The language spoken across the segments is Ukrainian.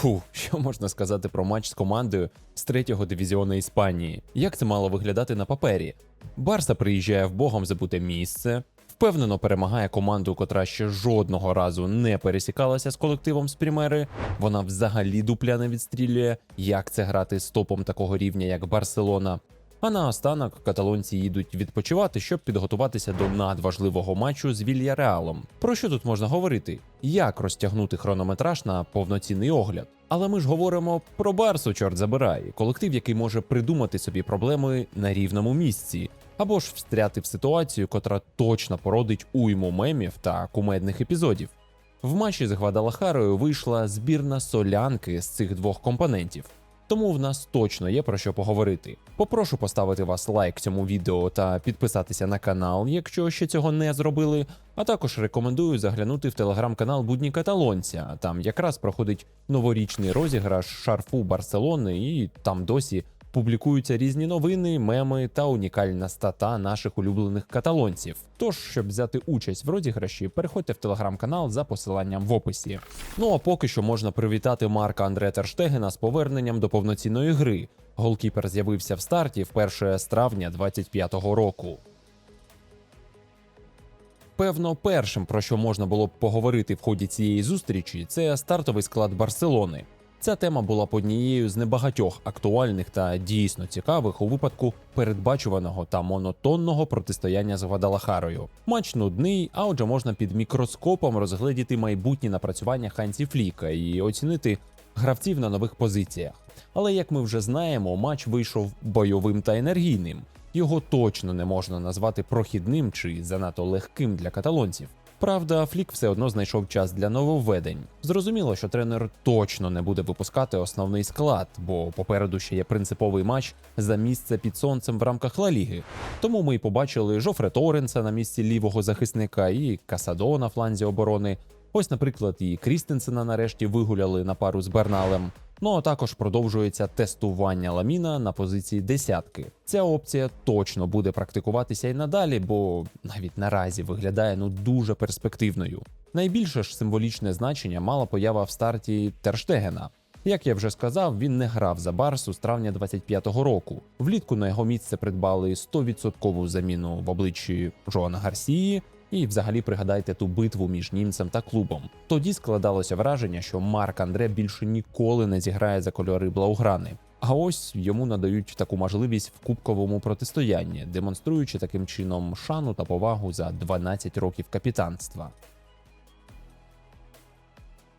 Фу, що можна сказати про матч з командою з третього дивізіону Іспанії? Як це мало виглядати на папері? Барса приїжджає в богом забуте місце, впевнено перемагає команду, котра ще жодного разу не пересікалася з колективом з Прімери. Вона взагалі дупля не відстрілює. Як це грати з топом такого рівня, як Барселона? А наостанок каталонці їдуть відпочивати, щоб підготуватися до надважливого матчу з Вільяреалом. Про що тут можна говорити? Як розтягнути хронометраж на повноцінний огляд? Але ми ж говоримо про Барсу, чорт забирай, колектив, який може придумати собі проблеми на рівному місці, або ж встряти в ситуацію, котра точно породить уйму мемів та кумедних епізодів. В матчі з Гвадалахарою вийшла збірна солянки з цих двох компонентів. Тому в нас точно є про що поговорити. Попрошу поставити вас лайк цьому відео та підписатися на канал, якщо ще цього не зробили. А також рекомендую заглянути в телеграм-канал Будні Каталонця. Там якраз проходить новорічний розіграш шарфу Барселони, і там досі публікуються різні новини, меми та унікальна стата наших улюблених каталонців. Тож, щоб взяти участь в розіграші, переходьте в телеграм-канал за посиланням в описі. Ну а поки що можна привітати Марка Андре Терштегена з поверненням до повноцінної гри. Голкіпер з'явився в старті вперше з травня 25-го року. Певно, першим, про що можна було б поговорити в ході цієї зустрічі, це стартовий склад Барселони. Ця тема була б однією з небагатьох актуальних та дійсно цікавих у випадку передбачуваного та монотонного протистояння з Гвадалахарою. Матч нудний, а отже, можна під мікроскопом розгледіти майбутні напрацювання Хансі Фліка і оцінити гравців на нових позиціях. Але як ми вже знаємо, матч вийшов бойовим та енергійним. Його точно не можна назвати прохідним чи занадто легким для каталонців. Правда, Флік все одно знайшов час для нововведень. Зрозуміло, що тренер точно не буде випускати основний склад, бо попереду ще є принциповий матч за місце під сонцем в рамках Ла Ліги. Тому ми й побачили Жофре Торренса на місці лівого захисника і Касадо на фланзі оборони. Ось, наприклад, і Крістенсена нарешті вигуляли на пару з Берналем. Ну а також продовжується тестування ламіна на позиції десятки. Ця опція точно буде практикуватися і надалі, бо навіть наразі виглядає ну дуже перспективною. Найбільше ж символічне значення мала поява в старті Терштегена. Як я вже сказав, він не грав за Барсу з травня 25-го року. Влітку на його місце придбали 100% заміну в обличчі Жоана Гарсії. І взагалі пригадайте ту битву між німцем та клубом. Тоді складалося враження, що Марк Андре більше ніколи не зіграє за кольори Блауграни. А ось йому надають таку можливість в кубковому протистоянні, демонструючи таким чином шану та повагу за 12 років капітанства.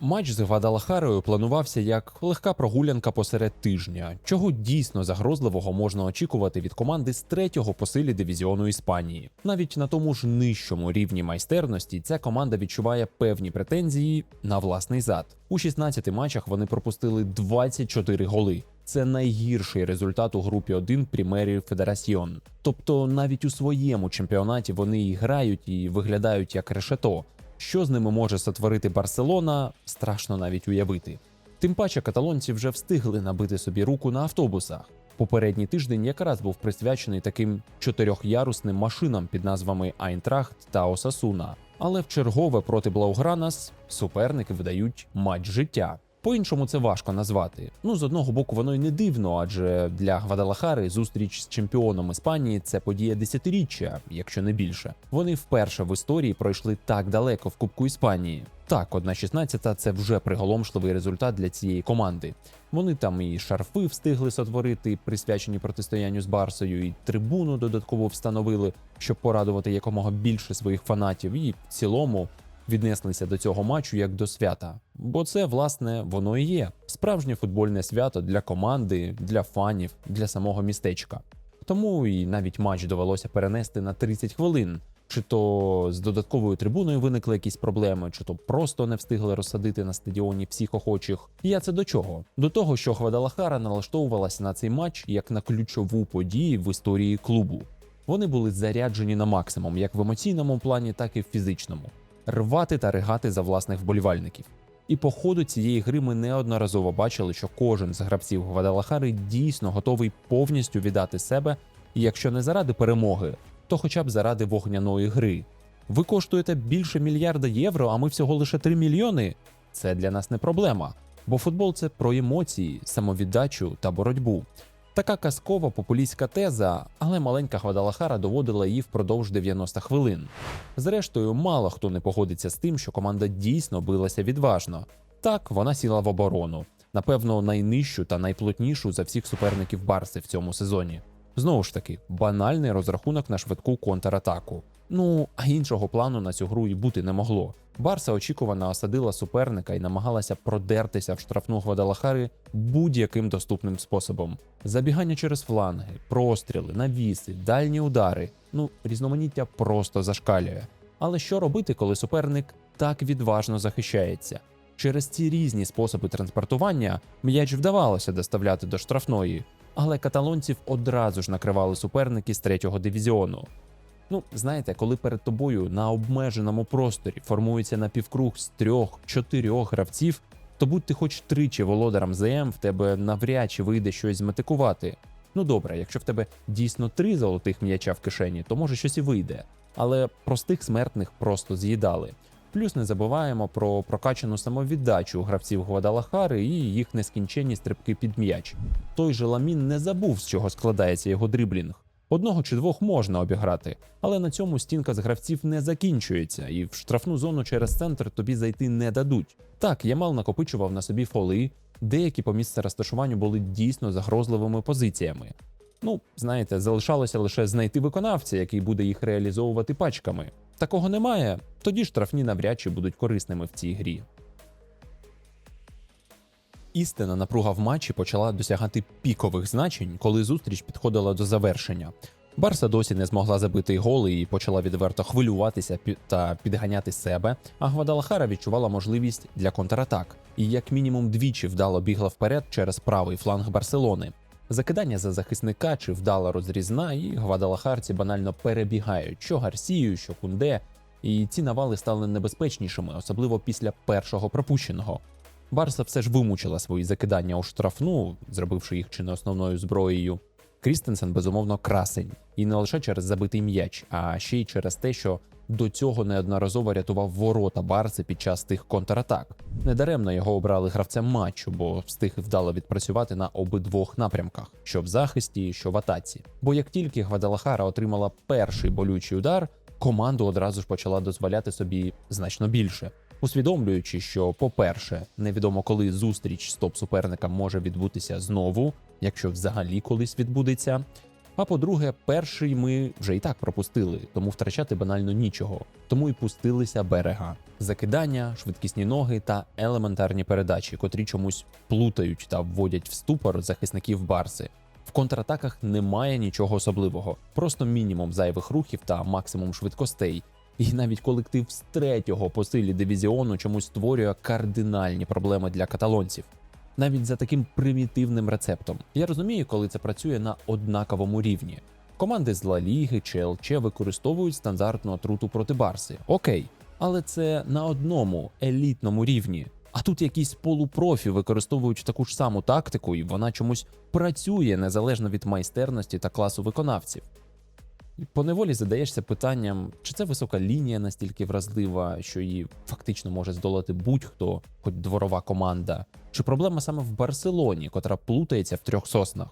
Матч з Гвадалахарою планувався як легка прогулянка посеред тижня, чого дійсно загрозливого можна очікувати від команди з третього по силі дивізіону Іспанії. Навіть на тому ж нижчому рівні майстерності ця команда відчуває певні претензії на власний зад. У 16 матчах вони пропустили 24 голи. Це найгірший результат у групі 1 Прімері Федерасіон. Тобто навіть у своєму чемпіонаті вони і грають і виглядають як решето. Що з ними може сотворити Барселона, страшно навіть уявити. Тим паче каталонці вже встигли набити собі руку на автобусах. Попередній тиждень якраз був присвячений таким чотирьохярусним машинам під назвами Айнтрахт та Осасуна. Але в чергове проти Блаугранас суперники видають матч життя. По-іншому це важко назвати. Ну, з одного боку, воно й не дивно, адже для Гвадалахари зустріч з чемпіоном Іспанії це подія десятиріччя, якщо не більше. Вони вперше в історії пройшли так далеко в Кубку Іспанії. Так, 1-16 – це вже приголомшливий результат для цієї команди. Вони там і шарфи встигли сотворити, присвячені протистоянню з Барсою, і трибуну додатково встановили, щоб порадувати якомога більше своїх фанатів. І в цілому віднеслися до цього матчу як до свята. Бо це, власне, воно і є справжнє футбольне свято для команди, для фанів, для самого містечка. Тому і навіть матч довелося перенести на 30 хвилин. Чи то з додатковою трибуною виникли якісь проблеми, чи то просто не встигли розсадити на стадіоні всіх охочих. Я це до чого? До того, що Гвадалахара налаштовувалася на цей матч як на ключову подію в історії клубу. Вони були заряджені на максимум, як в емоційному плані, так і в фізичному рвати та ригати за власних вболівальників. І по ходу цієї гри ми неодноразово бачили, що кожен з гравців Гвадалахари дійсно готовий повністю віддати себе, і якщо не заради перемоги, то хоча б заради вогняної гри. Ви коштуєте більше мільярда євро, а ми всього лише 3 мільйони. Це для нас не проблема. Бо футбол це про емоції, самовіддачу та боротьбу. Така казкова популістська теза, але маленька Гвадалахара доводила її впродовж 90 хвилин. Зрештою, мало хто не погодиться з тим, що команда дійсно билася відважно. Так, вона сіла в оборону, напевно, найнижчу та найплотнішу за всіх суперників Барси в цьому сезоні. Знову ж таки, банальний розрахунок на швидку контратаку. Ну, а іншого плану на цю гру і бути не могло. Барса очікувано осадила суперника і намагалася продертися в штрафну Гвадалахари будь-яким доступним способом. Забігання через фланги, простріли, навіси, дальні удари. Ну, різноманіття просто зашкалює. Але що робити, коли суперник так відважно захищається? Через ці різні способи транспортування м'яч вдавалося доставляти до штрафної, але каталонців одразу ж накривали суперники з третього дивізіону. Ну, знаєте, коли перед тобою на обмеженому просторі формується напівкруг з трьох-чотирьох гравців, то будь ти хоч тричі володарем ЗМ, в тебе навряд чи вийде щось зметикувати. Ну добре, якщо в тебе дійсно три золотих м'яча в кишені, то може щось і вийде. Але простих смертних просто з'їдали. Плюс не забуваємо про прокачану самовіддачу гравців Гвадалахари і їх нескінченні стрибки під м'яч. Той же Ламін не забув, з чого складається його дриблінг. Одного чи двох можна обіграти, але на цьому стінка з гравців не закінчується, і в штрафну зону через центр тобі зайти не дадуть. Так, Ямал накопичував на собі фоли, деякі по місцю розташуванню були дійсно загрозливими позиціями. Ну, знаєте, залишалося лише знайти виконавця, який буде їх реалізовувати пачками. Такого немає, тоді штрафні навряд чи будуть корисними в цій грі. Істина напруга в матчі почала досягати пікових значень, коли зустріч підходила до завершення. Барса досі не змогла забити голи і почала відверто хвилюватися та підганяти себе. А Гвадалахара відчувала можливість для контратак і як мінімум двічі вдало бігла вперед через правий фланг Барселони. Закидання за захисника чи вдала розрізна, і гвадалахарці банально перебігають що Гарсію, що Кунде, і ці навали стали небезпечнішими, особливо після першого пропущеного. Барса все ж вимучила свої закидання у штрафну, зробивши їх чи не основною зброєю. Крістенсен безумовно красень, і не лише через забитий м'яч, а ще й через те, що до цього неодноразово рятував ворота Барси під час тих контратак. Недаремно його обрали гравцем матчу, бо встиг вдало відпрацювати на обидвох напрямках: що в захисті, що в атаці. Бо як тільки Гвадалахара отримала перший болючий удар, команду одразу ж почала дозволяти собі значно більше. Усвідомлюючи, що, по-перше, невідомо коли зустріч з топ-суперником може відбутися знову, якщо взагалі колись відбудеться. А по-друге, перший ми вже і так пропустили, тому втрачати банально нічого. Тому і пустилися берега. Закидання, швидкісні ноги та елементарні передачі, котрі чомусь плутають та вводять в ступор захисників Барси. В контратаках немає нічого особливого, просто мінімум зайвих рухів та максимум швидкостей. І навіть колектив з третього по силі дивізіону чомусь створює кардинальні проблеми для каталонців. Навіть за таким примітивним рецептом. Я розумію, коли це працює на однаковому рівні. Команди з Ла Ліги чи ЛЧ використовують стандартну отруту проти Барси. Окей, але це на одному елітному рівні. А тут якісь полупрофі використовують таку ж саму тактику, і вона чомусь працює незалежно від майстерності та класу виконавців. Поневолі задаєшся питанням, чи це висока лінія настільки вразлива, що її фактично може здолати будь-хто, хоч дворова команда, чи проблема саме в Барселоні, котра плутається в трьох соснах.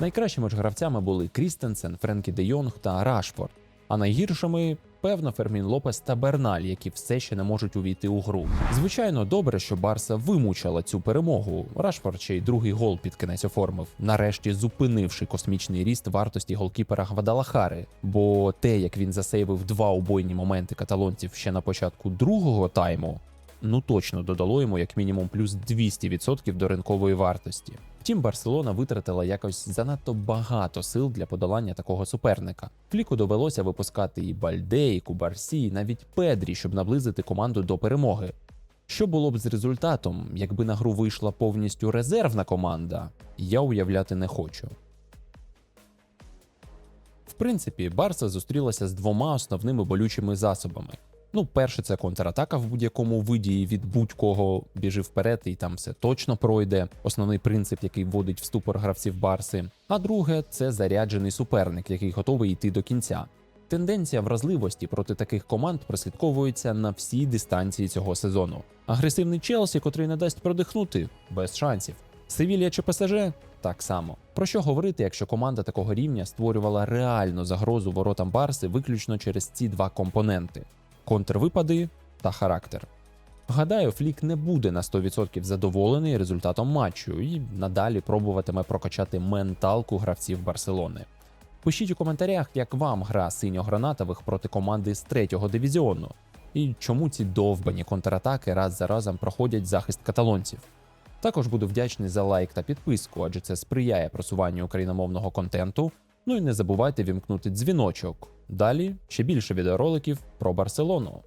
Найкращими ж гравцями були Крістенсен, Френкі де Йонг та Рашфорд, а найгіршими певно Фермін Лопес та Берналь, які все ще не можуть увійти у гру. Звичайно, добре, що Барса вимучила цю перемогу. Рашфорд ще й другий гол під кінець оформив, нарешті зупинивши космічний ріст вартості голкіпера Гвадалахари. Бо те, як він засейвив два убойні моменти каталонців ще на початку другого тайму, ну точно додало йому як мінімум плюс 200% до ринкової вартості. Втім, Барселона витратила якось занадто багато сил для подолання такого суперника. Фліку довелося випускати і Бальде, і Кубарсі, і навіть Педрі, щоб наблизити команду до перемоги. Що було б з результатом, якби на гру вийшла повністю резервна команда, я уявляти не хочу. В принципі, Барса зустрілася з двома основними болючими засобами. Ну, перше, це контратака в будь-якому виді від будь-кого біжи вперед, і там все точно пройде. Основний принцип, який вводить в ступор гравців Барси. А друге, це заряджений суперник, який готовий йти до кінця. Тенденція вразливості проти таких команд прослідковується на всій дистанції цього сезону. Агресивний Челсі, котрий не дасть продихнути, без шансів. Севілія чи ПСЖ так само. Про що говорити, якщо команда такого рівня створювала реальну загрозу воротам Барси виключно через ці два компоненти: контрвипади та характер. Гадаю, Флік не буде на 100% задоволений результатом матчу і надалі пробуватиме прокачати менталку гравців Барселони. Пишіть у коментарях, як вам гра синьо-гранатових проти команди з третього дивізіону, і чому ці довбані контратаки раз за разом проходять захист каталонців. Також буду вдячний за лайк та підписку, адже це сприяє просуванню україномовного контенту. Ну і не забувайте вімкнути дзвіночок. Далі ще більше відеороликів про Барселону.